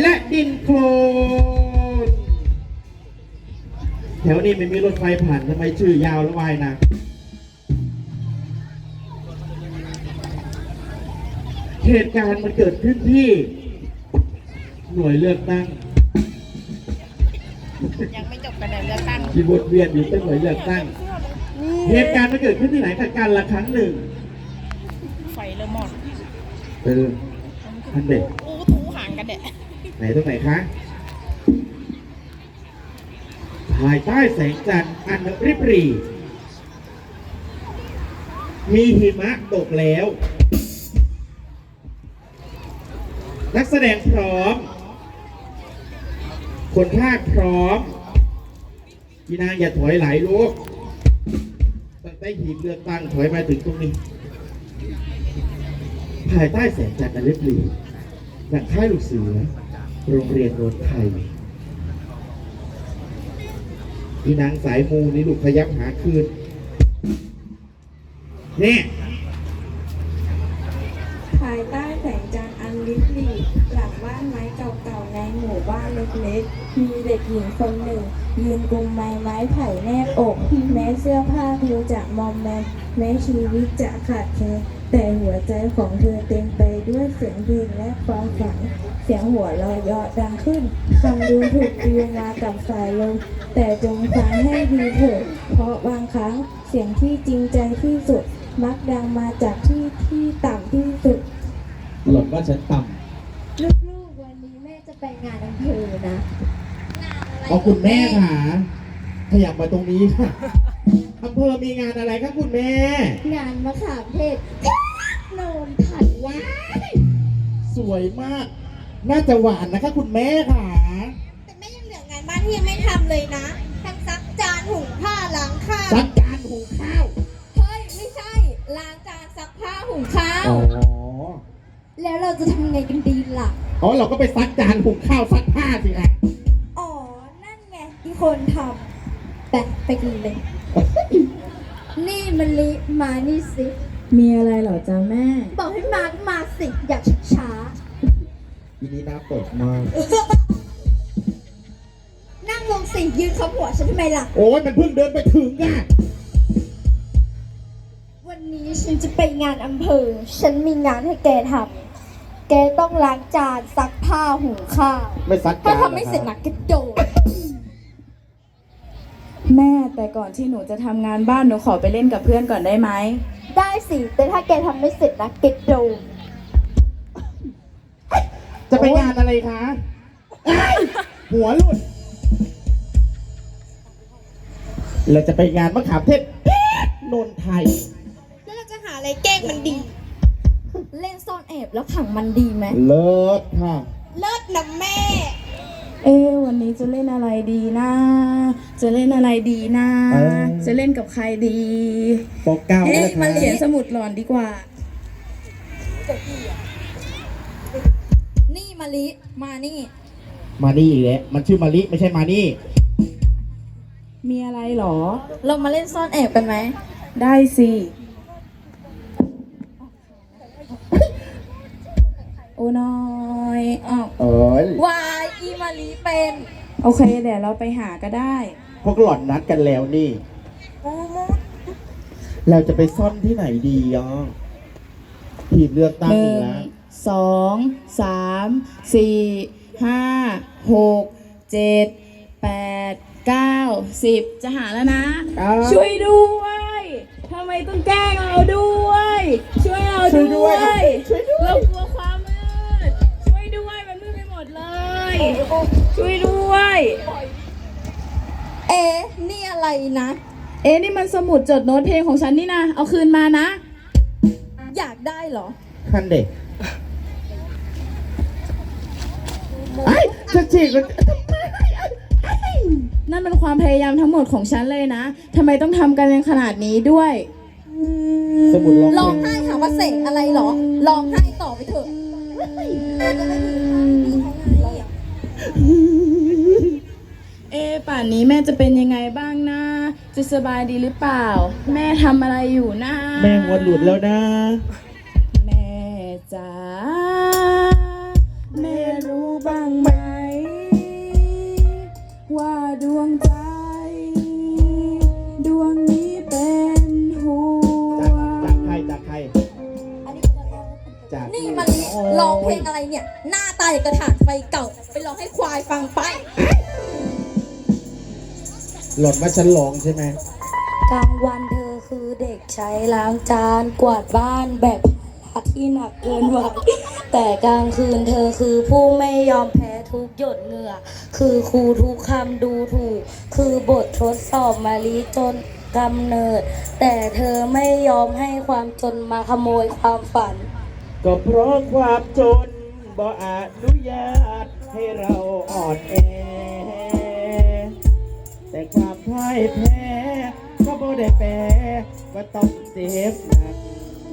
และดินโคลนแถวนี้ไม่มีรถไฟผ่านทำไมชื่อยาวและวายนะเหตุการณ์มันเกิดขึ้นที่ หน่วยเลือกตั้งยังไม่จบกันเลยเลือกตั้งที่วนเวียนอยู่ตั้งหน่วยเลือกตั้ง เหตุการณ์มันเกิดขึ้นที่ไหนกันการละครั้งหนึ่งไฟเริ่มหมดเออท่านเด็กอู้ทูห่างกันเนี่ย ไหนตรงไหนคะภายใต้แสงจันทร์อันริบหรี่มีหิมะตกแล้ว นักแสดงพร้อม คนภาคพร้อม พี่นางอย่าถอยไหลลูกตั้งแต่หีบเลือกตั้งถอยมาถึงตรงนี้ ภายใต้แสงจันทร์อันริบหรี่หนังค่ายลูกเสือ โรงเรียนโนนไทยอีนางสายมูนี่ลูกพยักหาคืนเนี่ยภายใต้แสงจันทร์อันลิบหลีหลังบ้านไม้เก่าๆในหมู่บ้านเล็กๆ มีเด็กหญิงคนหนึ่ง ยืนกุมไม้ไม้ไผ่แนบอก แม้เสื้อผ้าเธอจะมอมแมมแม้ชีวิตจะขาดแคลน แต่หัวใจของเธอเต็มไปด้วยเสียงเพลงและความฝัน เสียงหัวเราะเยาะดังขึ้นคำดูถูกตีมากับสายลม แต่จงฟังให้ดีเถิด เพราะบางครั้งเสียงที่จริงใจที่สุด มักดังมาจากที่ที่ต่ำที่สุด หล่อนว่าฉันต่ลูกๆวันนี้แม่จะไปงานอำเภอนะำเอาคุณแม่ค่ะขยับมาตรงนี้ค่ะ อำเภอมีงานอะไรครับคุณแม่ งานมะขามเทศโนนทันว้ายสวยมาก น่าจะหวานนะคะคุณแม่ค่ะ แต่แม่ยังเหลืองานบ้านที่ยังไม่ทำเลยนะทั้งซักจานหุงผ้าล้างข้าวซักจานหุงข้าว เฮ้ย ไม่ใช่ ล้างจานซักผ้าหุงข้าว อ๋อ แล้วเราจะทำไงกันดีล่ะ อ๋อ เราก็ไปซักจานหุงข้าวซักผ้าสิคะอ๋อ นั่นไงที่คนทำ ไปไปกินเลย นี่มันลิมานี่สิ มีอะไรเหรอจ๊ะแม่ บอกให้มาก็มาสิ อยากช้าทีนี้น้าตกมาก ๆนั่งลงสิ ยืนเขาหัวฉันทำไมล่ะ โอ้ยมันเพิ่งเดินไปถึงอะวันนี้ฉันจะไปงานอำเภอ ฉันมีงานให้แกทำแกต้องล้างจานซักผ้าหุงข้าว ไม่ซักถ้าจานทำไม่เสร็จนะกระโดด แม่แต่ก่อนที่หนูจะทำงานบ้านหนูขอไปเล่นกับเพื่อนก่อนได้ไหม ได้สิ แต่ถ้าแกทำไม่เสร็จนะกระโดดจะไปงานอะไรคะเอ้ยหัวหลุดเราจะไปงานมะขามเทศนนไทย แล้วเราจะหาอะไรแกล้งมันดี เล่นซ่อนแอบแล้วขังมันดีไหมเลิศค่ะ เลิศนะแม่ เอ๊ะวันนี้จะเล่นอะไรดีนะ จะเล่นอะไรดีนะ เออ จะเล่นกับใครดีปกเก้าเอ๊ะเลยค่ะมาเขียนสมุดหลอนดีกว่า นี่มาลิ มานี่ มานี่อีกแล้วมันชื่อมาลิไม่ใช่มานี่ มีอะไรหรอ เรามาเล่นซ่อนแอบกันไหม ได้สิ โอ้น้อยอ้าวเอ้ยวา ยอีมาลิเป็นโอเคเดี๋ยวเราไปหาก็ได้ พวกหล่อนนัดกันแล้วนี่เราจะไปซ่อนที่ไหนดีอะทีมเลือกตั้งหอีนึ่กงแล้ว สองสามสี่ห้าหกเจ็ดแปดเก้าสิบจะหาแล้วนะ ครับ ช่วยด้วยทำไมต้องแกล้งเราด้วย ช่วยเราช่วยด้ด้ววยยช่วยด้วย เรากลัว ช่วยด้วย เอ๊ะนี่อะไรนะ เอ๊ะนี่มันสมุดจดโน้ตเพลงของฉันนี่นะ เอาคืนมานะ อยากได้เหรอ ท่านเด็กไอ้จะจีบมันนั่นเป็นความพยายามทั้งหมดของฉันเลยนะทำไมต้องทำกันขนาดนี้ด้วย สมุดร้องเพลร้องง ไห้ถามว่าเสกอะไรเหรอร้องไห้ต่อไปเถอะ เอะป่านนี้แม่จะเป็นยังไงบ้างนะ จะสบายดีหรือเปล่า แม่ทำอะไรอยู่นะแม่หัวหลุดแล้วนะ แม่จ๋าแม่รู้บ้างไหม ว่าดวงใจ ร้องเพลงอะไรเนี่ย หน้าตาอย่างกระถางไฟเก่า ไปร้องให้ควายฟังไป หล่นว่าฉันร้องใช่ไหมกลางวันเธอคือเด็กใช้ล้างจานกวาดบ้านแบกภาระที่หนักเกินไหวแต่กลางคืนเธอคือผู้ไม่ยอมแพ้ทุกหยดเหงื่อ คือครูทุกคำดูถูก คือบททดสอบมาลีจนกำเนิด แต่เธอไม่ยอมให้ความจนมาขโมยความฝัน ก็เพราะความจนบ่อนุญาตให้เราอ่อนแอ แต่ความพ่ายแพ้ก็บ่ได้แปลว่าต้องเจ็บหนัก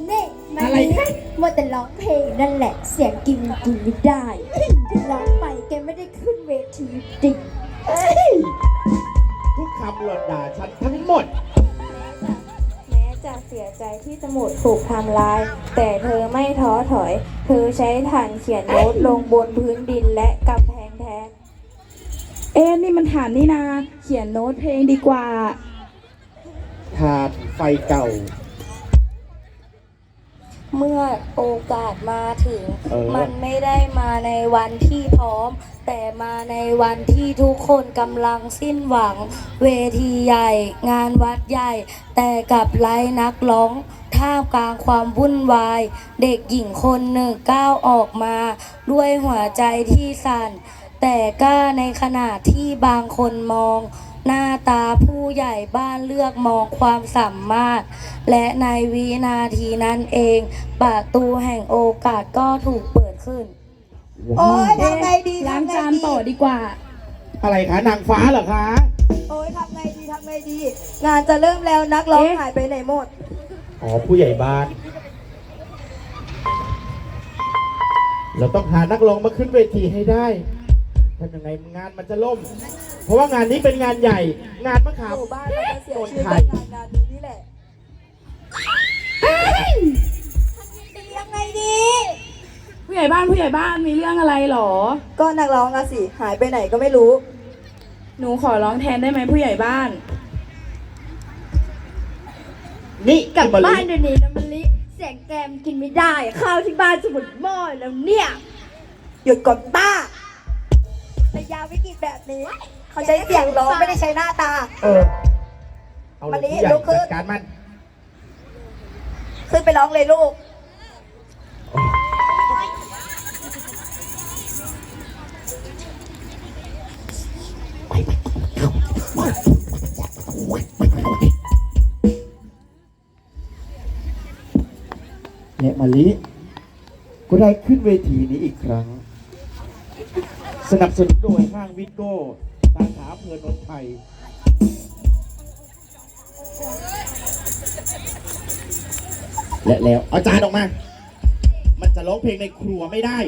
นี่มันอะไรคะมัวแต่ร้องเพลงนั่นแหละ เสียงกินกินไม่ได้ที่ร้องไปแกไม่ได้ขึ้นเวทีจริง ทุกคำหล่นด่าฉันทั้งหมดแม้จะเสีย ใจที่สมุดถูกทำลาย แต่เธอไม่ท้อถอย เธอใช้ฐานเขียนโน้ตลงบนพื้นดินและกำแพงแทน เอ๊ะนี่มันฐานนี่นา เขียนโน้ตเพลงดีกว่า ถาดไฟเก่า เมื่อโอกาสมาถึง เออ มันไม่ได้มาในวันที่พร้อม แต่มาในวันที่ทุกคนกำลังสิ้นหวัง เวทีใหญ่ งานวัดใหญ่ แต่กลับไร้นักร้อง ท่ามกลางความวุ่นวาย เด็กหญิงคนหนึ่งก้าวออกมา ด้วยหัวใจที่สั่น แต่กล้าในขณะที่บางคนมอง หน้าตาผู้ใหญ่บ้านเลือกมองความสามารถ และในวินาทีนั้นเอง ประตูแห่งโอกาสก็ถูกเปิดขึ้น โอ๊ยทำไงดีล้างทำไงจานดีต่อดีกว่า อะไรคะนางฟ้าเหรอคะโอ๊ยทำไงดีทำไงดี งานจะเริ่มแล้วนักร้องเอ๊ะ หายไปไหนหมด อ๋อผู้ใหญ่บ้าน เราต้องหานักร้องมาขึ้นเวทีให้ได้ ทำยังไงงานมันจะล่ม เพราะว่างานนี้เป็นงานใหญ่ งานมะขามหมู่บ้านเราจะเสียโดนชื่อไทเรื่อยงงานงานนี้นี่แหละดียังไงดี ผู้ใหญ่บ้านผู้ใหญ่บ้านมีเรื่องอะไรหรอ ก็นักร้องอะสิ หายไปไหนก็ไม่รู้ หนูขอร้องแทนได้ไหมผู้ใหญ่บ้าน นี่กลับคิมเอบ้านรี่เดี๋ยวนี้นะมันลิเสียงแกมกินไม่ได้ ข้าวที่บ้านสมุดหม้อแล้วเนี่ย หยุดก่อนป้า ระยะวิกฤตแบบนี้ เขาใช้เสียงร้องไม่ได้ใช้หน้าตา เออเอาเลยมานี่ผู้ใหญ่ลุกขึ้นจัดการมัน ขึ้นไปร้องเลยลูก และมาลิ ก็ได้ขึ้นเวทีนี้อีกครั้ง สนับสนุนโดยห้างวิโก้สาขาอำเภอนนทไทยและแล้วเอาจานออกมา มันจะร้องเพลงในครัวไม่ได้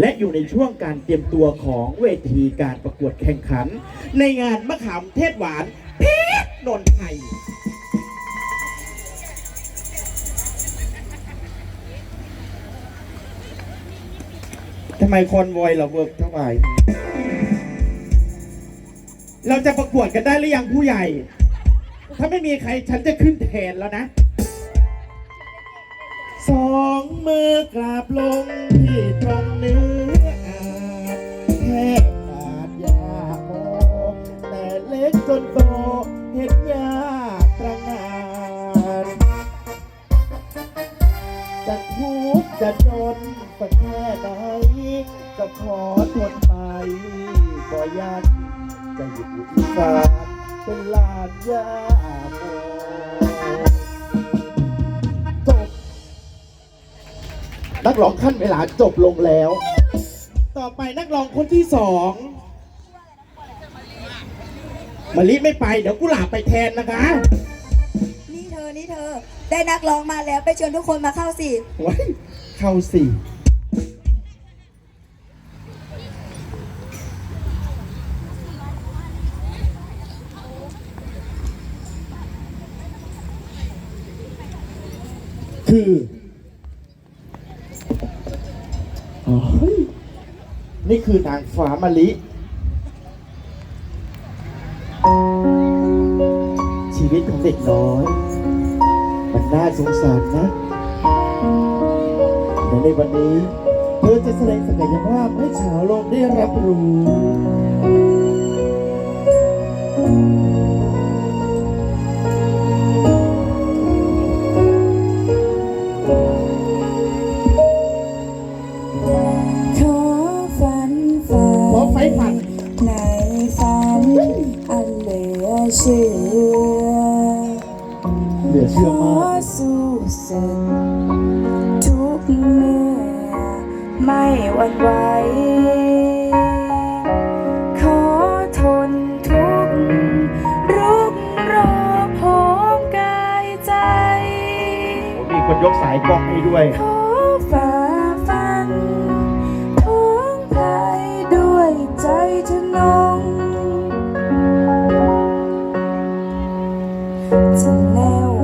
และอยู่ในช่วงการเตรียมตัวของเวทีการประกวดแข่งขัน ในงานมะขามเทศหวาน นนไทยทำไมคอนวอยเราเวิร์กเท่าไหร่เราจะประกวดกันได้หรือยังผู้ใหญ่ ถ้าไม่มีใครฉันจะขึ้นแทนแล้วนะ สองมือกราบลงที่ตรงนื้ ขอทนไปบ่ยันจะหยุดอีสานเป็นลานยาโมจบ นักร้องขั้นเวลาจบลงแล้ว ต่อไปนักร้องคนที่สองมาลิไม่ไป เดี๋ยวกุหลาบไปแทนนะคะ นี่เธอ นี่เธอ ได้นักร้องมาแล้วไปเชิญทุกคนมาเข้าสิไว้เข้าสี่ คืออนี่คือนางฟ้ามะลิ ชีวิตของเด็กน้อย มันน่าสงสารนะแต่ในวันนี้ เธอจะแสดงศักยภาพให้ชาวโลกได้รับรู้ื่อเหลือเชื่อมากสู้สุดทุกเมื่อไม่หวั่นไหวขอทนทุกรุกรอพร้อมกายใจ มีคนยกสายกล้องให้ด้วย 怎奈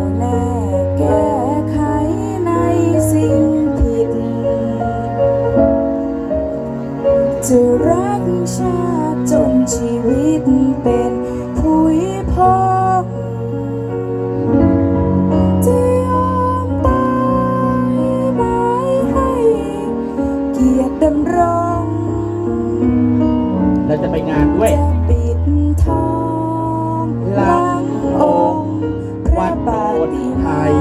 นไทย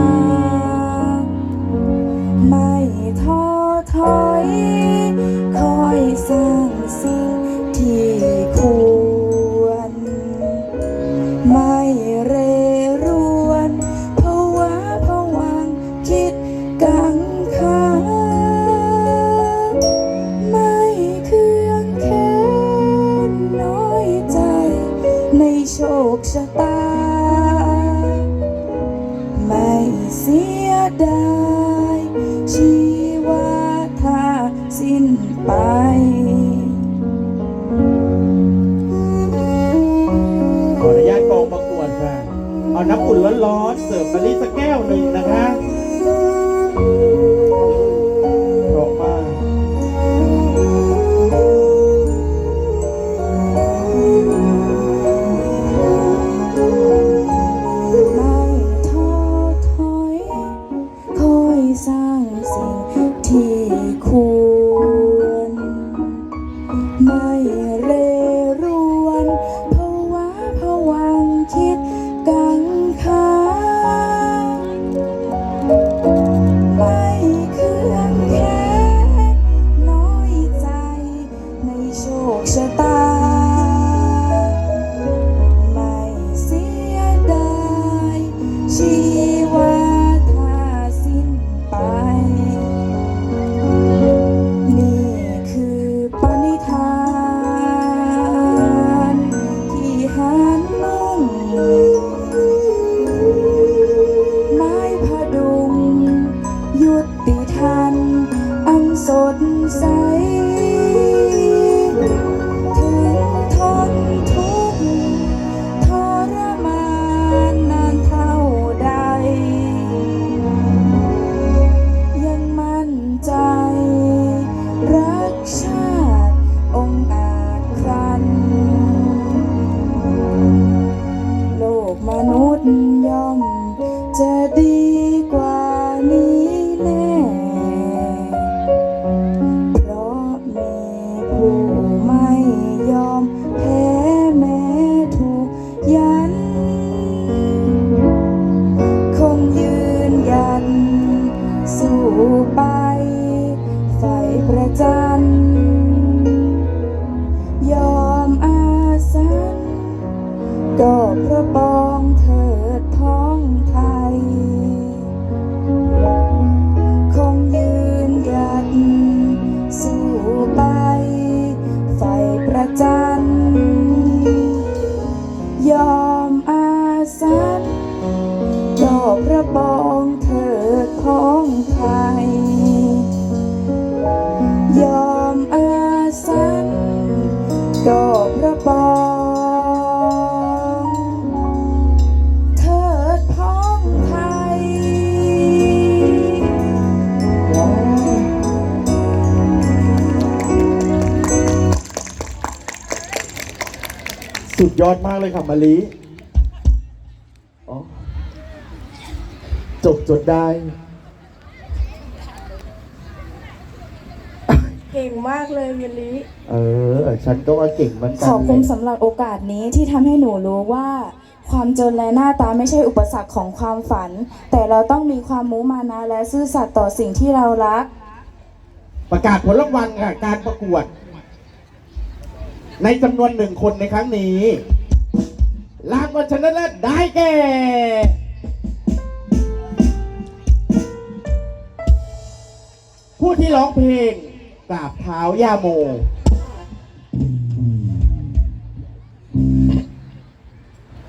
ไม่ท้อถอย ดอกพระปองเถิดท้องไทย ยอดมากเลยค่ะมาลีอ๋อจบจดได้ เก่งมากเลยมิลลิเออ ฉันก็ว่าเก่งเหมือนกัขอบคุณแหละสำหรับโอกาสนี้ที่ทำให้หนูรู้ว่า ความจนและหน้าตาไม่ใช่อุปสรรคของความฝัน แต่เราต้องมีความมุมานะและซื่อสัตย์ต่อสิ่งที่เรารัก ประกาศผลรางวัลค่ะการประกวด ในจำนวนหนึ่งคนในครั้งนี้ รางวัลชนะเลิศได้แก่ ผู้ที่ร้องเพลงกราบเท้าย่าโม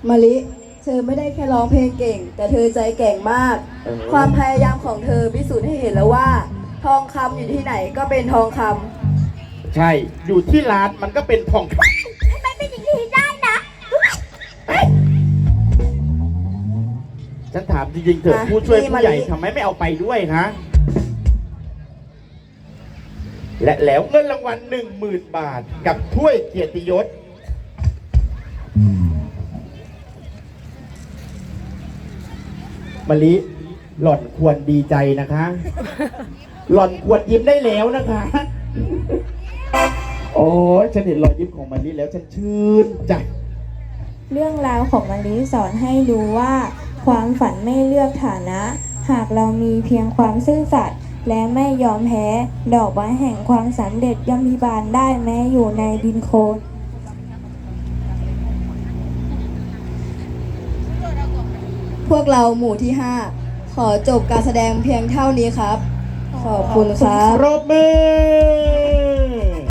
มาลิ เธอไม่ได้แค่ร้องเพลงเก่ง แต่เธอใจแกร่งมาก เออ ความพยายามของเธอพิสูจน์ให้เห็นแล้วว่า ทองคำอยู่ที่ไหนก็เป็นทองคำ ใช่ อยู่ที่ร้านมันก็เป็นทองคมันเป็นอย่างนี้ได้นะำฉันถามจริงๆเถอะอะผู้ช่วยนี่ผู้มาใหญ่ลิ ทำไมไม่เอาไปด้วยฮะและแล้วเงินรางวัลหนึ่งหมื่นบาทกับถ้วยเกียรติยศ มะลิหล่อนควรดีใจนะคะ หล่อนควรยิ้มได้แล้วนะคะ โอ้ยฉันเห็นรอยยิ้มของมะลิแล้วฉันชื่นใจ เรื่องราวของมะลิสอนให้รู้ว่า ความฝันไม่เลือกฐานะ หากเรามีเพียงความซื่อสัตย์และไม่ยอมแพ้ ดอกไม้แห่งความสำเร็จย่อมพิบานได้แม้อยู่ในดินโคลนพวกเราหมู่ที่ 5 ขอจบการแสดงเพียงเท่านี้ครับ ขอบคุณครับปรบมือ